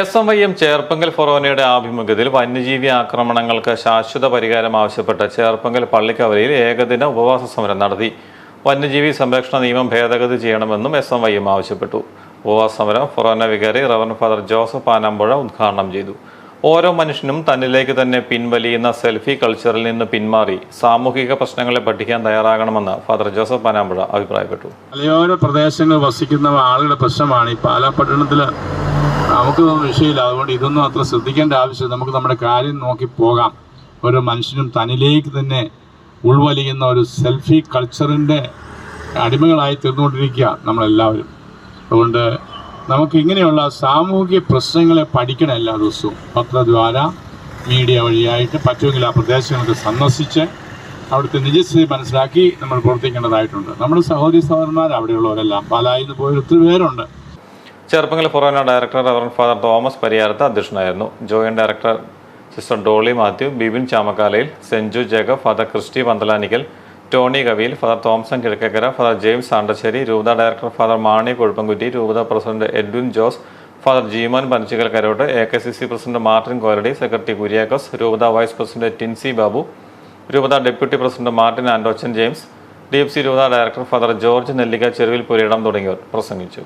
S M Y M Cherpunkal ഫൊറോനയുടെ ആഭിമുഖ്യത്തിൽ വന്യജീവി ആക്രമണങ്ങൾക്ക് ശാശ്വത പരിഹാരം ആവശ്യപ്പെട്ട് ചേർപ്പങ്കൽ പള്ളിക്കവലയിൽ ഏകദിന ഉപവാസ സമരം നടത്തി. വന്യജീവി സംരക്ഷണ നിയമം ഭേദഗതി ചെയ്യണമെന്നും എസ് എം വൈ എം ആവശ്യപ്പെട്ടു. ഉപവാസ സമരം ഫൊറോന വികാരി റവൻ ഫാദർ ജോസഫ് ആനാമ്പുഴ ഉദ്ഘാടനം ചെയ്തു. ഓരോ മനുഷ്യനും തന്നിലേക്ക് തന്നെ പിൻവലിയുന്ന സെൽഫി കൾച്ചറിൽ നിന്ന് പിന്മാറി സാമൂഹിക പ്രശ്നങ്ങളെ പഠിക്കാൻ തയ്യാറാകണമെന്ന് ഫാദർ ജോസഫ് പനാമ്പുഴ അഭിപ്രായപ്പെട്ടു. മലയോര പ്രദേശങ്ങളിൽ വസിക്കുന്ന ആളുകളുടെ പ്രശ്നമാണ് ഈ പാലാ പട്ടണത്തിൽ നമുക്കൊന്നും വിഷയമില്ല. അതുകൊണ്ട് ഇതൊന്നും അത്ര ശ്രദ്ധിക്കേണ്ട ആവശ്യം നമുക്ക് നമ്മുടെ കാര്യം നോക്കി പോകാം. ഓരോ മനുഷ്യനും തനിലേക്ക് തന്നെ ഉൾവലിയുന്ന ഒരു സെൽഫി കൾച്ചറിന്റെ അടിമകളായി തീർന്നുകൊണ്ടിരിക്കുക നമ്മളെല്ലാവരും. അതുകൊണ്ട് നമുക്ക് ഇങ്ങനെയുള്ള സാമൂഹിക പ്രശ്നങ്ങളെ പഠിക്കണം എല്ലാ ദിവസവും. പത്രദ്വാര മീഡിയ വഴിയായിട്ട് പറ്റുമെങ്കിൽ ആ പ്രദേശങ്ങൾക്ക് സന്ദർശിച്ച് അവിടുത്തെ നിജസ്ഥിതി മനസ്സിലാക്കി നമ്മൾ പ്രവർത്തിക്കേണ്ടതായിട്ടുണ്ട്. നമ്മുടെ സഹോദരി സഹോദരന്മാർ അവിടെയുള്ളവരെല്ലാം പാലായിൽ നിന്ന് പോയ ഒത്തിരി പേരുണ്ട്. Cherpunkal forane director reverend father Thomas Pariyarath അധ്യക്ഷനായിരുന്നു. Joint director sister Dolly Mathew Bibin Chamakalayil Senchu Jacob father Christy Panthalanickal Tony Kaviyil father Thomson Kizhakkekara father James Andassery രൂപത ഡയറക്ടർ ഫാദർ മാണി കൊഴുപ്പൻകുറ്റി രൂപത president Edwin Jose father Jeemon Panachikkal Karott A K C C president Martin Koradi secretary Kuriakose രൂപത vice president Tincy Babu രൂപത deputy president Martin Andochan James D F C രൂപത director father George Nellika Cheruvil Purayidam തുടങ്ങിയവർ പ്രസംഗിച്ചു.